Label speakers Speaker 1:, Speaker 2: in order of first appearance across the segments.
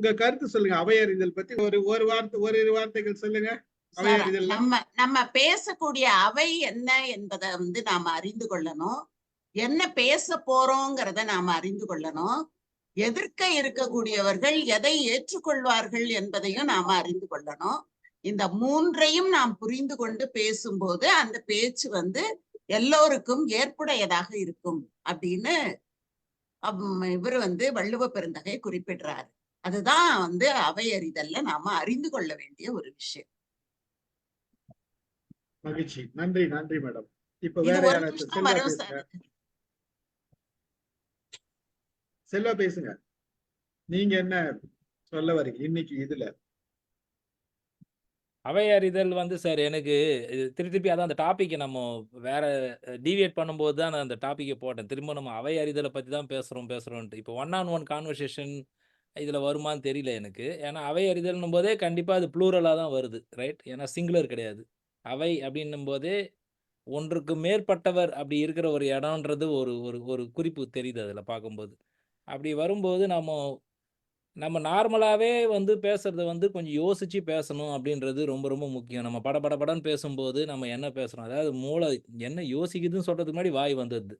Speaker 1: உங்க கருத்து சொல்லுங்க. அவையறிதல் பத்தி ஒரு ஒரு வார்த்தை ஒரு இரு வார்த்தைகள் சொல்லுங்க.
Speaker 2: நம்ம நம்ம பேசக்கூடிய அவை என்ன என்பதை வந்து நாம அறிந்து கொள்ளணும். என்ன பேச போறோங்கிறத நாம அறிந்து கொள்ளணும். எதிர்க்க இருக்கக்கூடியவர்கள் எதை ஏற்றுக்கொள்வார்கள் என்பதையும் நாம அறிந்து கொள்ளணும். இந்த மூன்றையும் நாம் புரிந்து கொண்டு பேசும்போது அந்த பேச்சு வந்து எல்லோருக்கும் ஏற்புடையதாக இருக்கும் அப்படின்னு இவர் வந்து வள்ளுவ பெருந்தகை குறிப்பிடுறாரு. அதுதான் வந்து அவையறிதல்ல நாம அறிந்து கொள்ள வேண்டிய ஒரு விஷயம்.
Speaker 1: மகிழ்ச்சி. நன்றி நன்றி மேடம். இப்ப வேற செல்வா பேசுங்க. நீங்க என்ன சொல்ல வரீங்க இன்னைக்கு இதுல?
Speaker 3: அவை அறிதல் வந்து சார் எனக்கு திருப்பி திருப்பி அதான் அந்த டாப்பிக்கை நம்ம வேற டீவியேட் பண்ணும்போது தான் நான் அந்த டாப்பிக்கை போட்டேன். திரும்ப நம்ம அவை அறிதலை பற்றி தான் பேசுகிறோம் பேசுகிறோன்ட்டு இப்போ ஒன் ஆன் ஒன் கான்வர்சேஷன் இதில் வருமான்னு தெரியல எனக்கு. ஏன்னா அவை அறிதல்னும் போதே கண்டிப்பாக அது ப்ளூரலாக தான் வருது ரைட்? ஏன்னா சிங்குலர் கிடையாது. அவை அப்படின்னும் போதே ஒன்றுக்கு மேற்பட்டவர் அப்படி இருக்கிற ஒரு இடம்ன்றது ஒரு ஒரு ஒரு குறிப்பு தெரியுது அதில் பார்க்கும்போது. அப்படி வரும்போது நம்ம நம்ம நார்மலாகவே வந்து பேசுகிறத வந்து கொஞ்சம் யோசித்து பேசணும் அப்படின்றது ரொம்ப ரொம்ப முக்கியம். நம்ம படபடபடன்னு பட படன்னு பேசும்போது நம்ம என்ன பேசுகிறோம் அதாவது மூளை என்ன யோசிக்குதுன்னு சொல்கிறதுக்கு முன்னாடி வாய் வந்துடுது.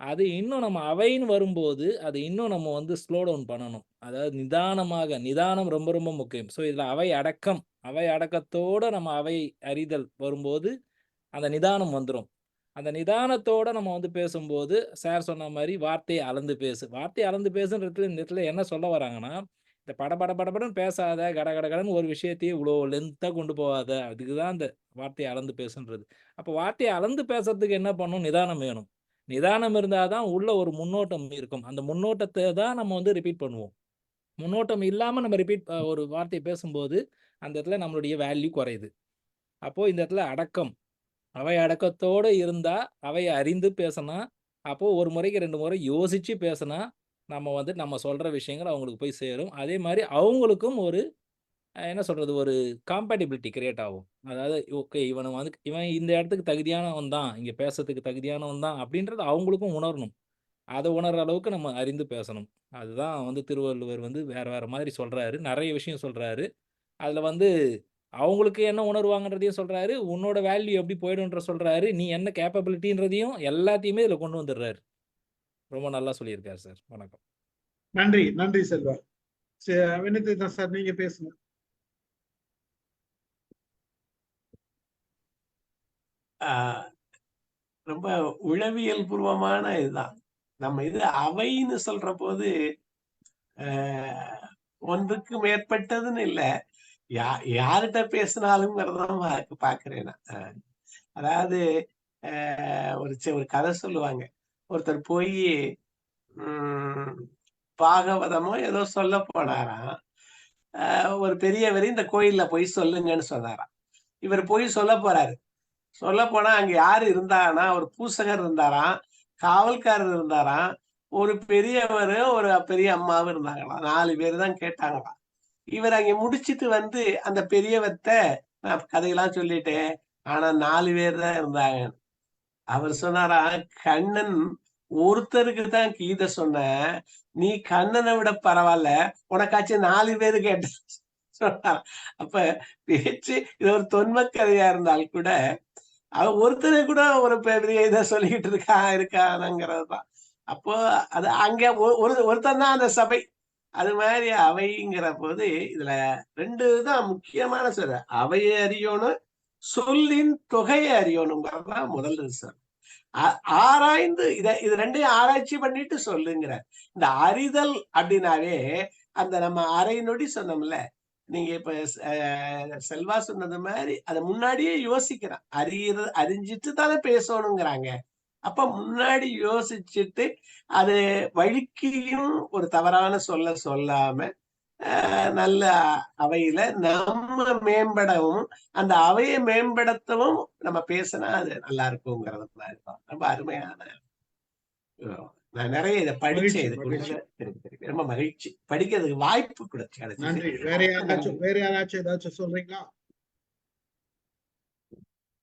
Speaker 3: அது இன்னும் நம்ம அவைன்னு வரும்போது அது இன்னும் நம்ம வந்து ஸ்லோ டவுன் பண்ணணும். அதாவது நிதானமாக நிதானம் ரொம்ப ரொம்ப முக்கியம். ஸோ இதில் அவை அடக்கம் அவை அடக்கத்தோடு நம்ம அவை அறிதல் வரும்போது அந்த நிதானம் வந்துடும் அந்த நிதானத்தோட நம்ம வந்து பேசும்போது சார் சொன்ன மாதிரி வார்த்தையை அளந்து பேசு. வார்த்தையை அளந்து பேசுன்றதுல இந்த இடத்துல என்ன சொல்ல வராங்கன்னா இந்த பட பட படபடன்னு பேசாத கட கட கடன்னு ஒரு விஷயத்தையே இவ்வளோ லென்த்தாக கொண்டு போகாத அதுக்கு தான் இந்த வார்த்தையை அளந்து பேசுன்றது. அப்போ வார்த்தையை அளந்து பேசுறதுக்கு என்ன பண்ணணும் நிதானம் வேணும். நிதானம் இருந்தால் தான் உள்ள ஒரு முன்னோட்டம் இருக்கும். அந்த முன்னோட்டத்தை தான் நம்ம வந்து ரிப்பீட் பண்ணுவோம். முன்னோட்டம் இல்லாமல் நம்ம ரிப்பீட் ஒரு வார்த்தையை பேசும்போது அந்த இடத்துல நம்மளுடைய வேல்யூ குறையுது. அப்போது இந்த இடத்துல அடக்கம். அவை அடக்கத்தோடு இருந்தால் அவையை அறிந்து பேசினா அப்போது ஒரு முறைக்கு ரெண்டு முறை யோசித்து பேசினா நம்ம வந்து நம்ம சொல்கிற விஷயங்கள் அவங்களுக்கு போய் சேரும். அதே மாதிரி அவங்களுக்கும் ஒரு என்ன சொல்றது? ஒரு காம்பேட்டிபிலிட்டி கிரியேட் ஆகும். அதாவது ஓகே இவன் வந்து இவன் இந்த இடத்துக்கு தகுதியானவன் தான் இங்க பேசுறதுக்கு தகுதியானவன் தான் அப்படின்றது அவங்களுக்கும் உணரணும். அதை உணர்ற அளவுக்கு நம்ம அறிந்து பேசணும். அதுதான் வந்து திருவள்ளுவர் வந்து வேற வேற மாதிரி சொல்றாரு. நிறைய விஷயம் சொல்றாரு. அதுல வந்து அவங்களுக்கு என்ன உணர்வாங்கன்றதையும் சொல்றாரு. உன்னோட வேல்யூ எப்படி போயிடும்ன்ற சொல்றாரு. நீ என்ன கேப்பபிலிட்டின்றதையும் எல்லாத்தையுமே இதுல கொண்டு வந்துடுறாரு. ரொம்ப நல்லா சொல்லியிருக்காரு சார். வணக்கம்.
Speaker 1: நன்றி. நன்றி செல்வா. வினித் சார் நீங்க பேசுங்க.
Speaker 4: ரொம்ப உளவியல் பூர்வமான இதுதான். நம்ம இது அவைன்னு சொல்ற போது ஆஹ் ஒன்றுக்கு மேற்பட்டதுன்னு இல்ல. யா யார்கிட்ட பேசினாலுங்கிறதான் பாக்குறேன் நான். ஆஹ் அதாவது ஆஹ் ஒரு ஒரு கதை சொல்லுவாங்க. ஒருத்தர் போய் உம் பாகவதமோ ஏதோ சொல்ல போனாராம். ஆஹ் ஒரு பெரியவர் இந்த கோயில்ல போய் சொல்லுங்கன்னு சொன்னாராம். இவர் போய் சொல்ல போறாரு. சொல்ல போனா அங்க யாரு இருந்தாங்கன்னா ஒரு பூசகர் இருந்தாராம் காவல்காரர் இருந்தாராம் ஒரு பெரியவர் ஒரு பெரிய அம்மாவும் இருந்தாங்களாம். நாலு பேர் தான் கேட்டாங்களாம். இவர் அங்க முடிச்சிட்டு வந்து அந்த பெரியவர்த்த நான் கதையெல்லாம் சொல்லிட்டேன் ஆனா நாலு பேர் தான் இருந்தாங்க. அவர் சொன்னாரா கண்ணன் ஒருத்தருக்கு தான் கீதை சொன்ன நீ கண்ணனை விட பரவாயில்ல. உனக்காச்சும் நாலு பேரு கேட்ட சொன்னாராம் அப்ப பேச்சு இது ஒரு தொன்ம கதையா இருந்தால் கூட அவன் ஒருத்தனை கூட ஒரு பெரிய இதை சொல்லிக்கிட்டு இருக்கா இருக்கானுங்கிறது தான் அப்போ அது அங்க ஒ- ஒரு ஒருத்தன் தான் அந்த சபை. அது மாதிரி அவைங்கிற போது இதுல ரெண்டு தான் முக்கியமான சார் அவையை அறியணும் சொல்லின் தொகையை அறியணுங்கிறதுதான் முதல் சார் ஆராய்ந்து இத இது ரெண்டையும் ஆராய்ச்சி பண்ணிட்டு சொல்லுங்கிறார் இந்த அறிதல் அப்படின்னாவே அந்த நம்ம அரை நொடி சொன்னோம்ல நீங்க இப்ப செல்வா சொன்னது மாதிரி அதை முன்னாடியே யோசிக்கிறான் அறியறது அறிஞ்சிட்டு தானே பேசணுங்கிறாங்க. அப்ப முன்னாடி யோசிச்சுட்டு அது வழிக்கையும் ஒரு தவறான சொல்ல சொல்லாம ஆஹ், நல்ல அவையில நம்ம மேம்படவும் அந்த அவையை மேம்படுத்தவும் நம்ம பேசினா அது நல்லா இருக்குங்கிறது மாதிரி தான் ரொம்ப அருமையான நான் நிறைய இதை படிச்சேன் இது ரொம்ப மகிழ்ச்சி. படிக்கிறதுக்கு வாய்ப்பு கிடைச்சு
Speaker 1: நன்றி. வேற யாராச்சும் வேற யாராச்சும் ஏதாச்சும் சொல்றீங்களா?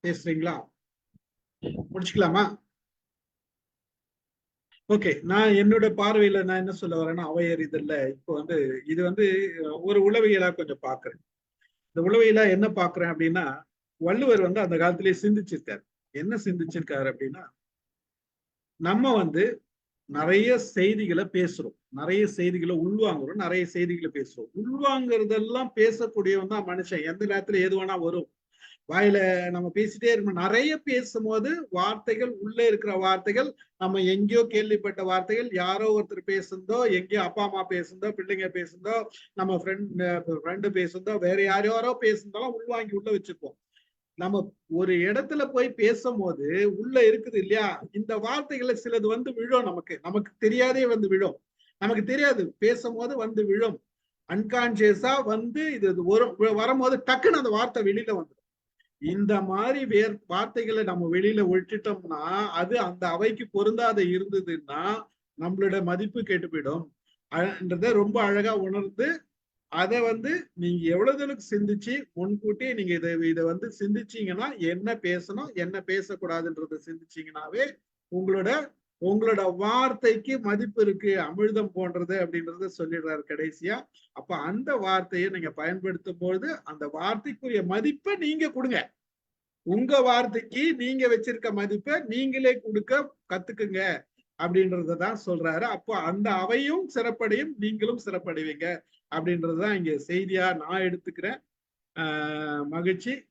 Speaker 1: பேசுறீங்களா? முடிச்சுக்கலாமா? ஓகே நான் என்னோட பார்வையில நான் என்ன சொல்ல வரேன்னா அவையறிதல்ல. இப்போ வந்து இது வந்து ஒரு உளவியலா கொஞ்சம் பாக்குறேன் இந்த உளவியலா என்ன பாக்குறேன் அப்படின்னா வள்ளுவர் வந்து அந்த காலத்திலேயே சிந்திச்சிருக்காரு. என்ன சிந்திச்சிருக்காரு அப்படின்னா நம்ம வந்து நிறைய செய்திகளை பேசுறோம். நிறைய செய்திகளை உள்வாங்குறோம். நிறைய செய்திகளை பேசுறோம். உள்வாங்குறதெல்லாம் பேசக்கூடியவன் தான் மனுஷன். எந்த நேரத்துல எது வேணா வரும். வாயில நம்ம பேசிட்டே இருக்கணும் நிறைய பேசும்போது வார்த்தைகள் உள்ளே இருக்கிற வார்த்தைகள் நம்ம எங்கேயோ கேள்விப்பட்ட வார்த்தைகள் யாரோ ஒருத்தர் பேசுந்தோ எங்கேயோ அப்பா அம்மா பேசுந்தோ பிள்ளைங்க பேசுந்தோ நம்ம ஃப்ரெண்ட் ஃப்ரெண்டு பேசுந்தோ வேற யார் யாரோ பேசுந்தாலும் உள்வாங்கி உள்ள வச்சிருப்போம். நம்ம ஒரு இடத்துல போய் பேசும்போது உள்ள இருக்குது இல்லையா? இந்த வார்த்தைகளை சிலது வந்து விழும் நமக்கு. நமக்கு தெரியாதே வந்து விழும். நமக்கு தெரியாது. பேசும்போது வந்து விழும். அன்கான்சியஸா வந்து இது இது வரும் வரும்போது டக்குன்னு அந்த வார்த்தை வெளியில வந்துடும் இந்த மாதிரி வேர் வார்த்தைகளை நம்ம வெளியில விட்டுட்டோம்னா அது அந்த அவைக்கு பொருந்தாத இருந்ததுன்னா நம்மளோட மதிப்பு கெட்டு போயிடும். ரொம்ப அழகா உணர்ந்து அதை வந்து நீங்க எவ்வளவு தூரம் சிந்திச்சு முன்கூட்டி நீங்க இதை இதை வந்து சிந்திச்சீங்கன்னா என்ன பேசணும் என்ன பேசக்கூடாதுன்றத சிந்திச்சீங்கன்னாவே உங்களோட உங்களோட வார்த்தைக்கு மதிப்பு இருக்கு அமிழ்தம் போன்றது அப்படின்றத சொல்லிடுறாரு கடைசியா. அப்ப அந்த வார்த்தையை நீங்க பயன்படுத்தும் பொழுது அந்த வார்த்தைக்குரிய மதிப்பை நீங்க கொடுங்க. உங்க வார்த்தைக்கு நீங்க வச்சிருக்க மதிப்பை நீங்களே கொடுக்க கத்துக்குங்க அப்படின்றத தான் சொல்றாரு. அப்போ அந்த அவையும் சிறப்படையும் நீங்களும் சிறப்படைவீங்க. அப்படின்றதுதான் இங்க செய்தியா நான் எடுத்துக்கிறேன். ஆஹ் மகிழ்ச்சி.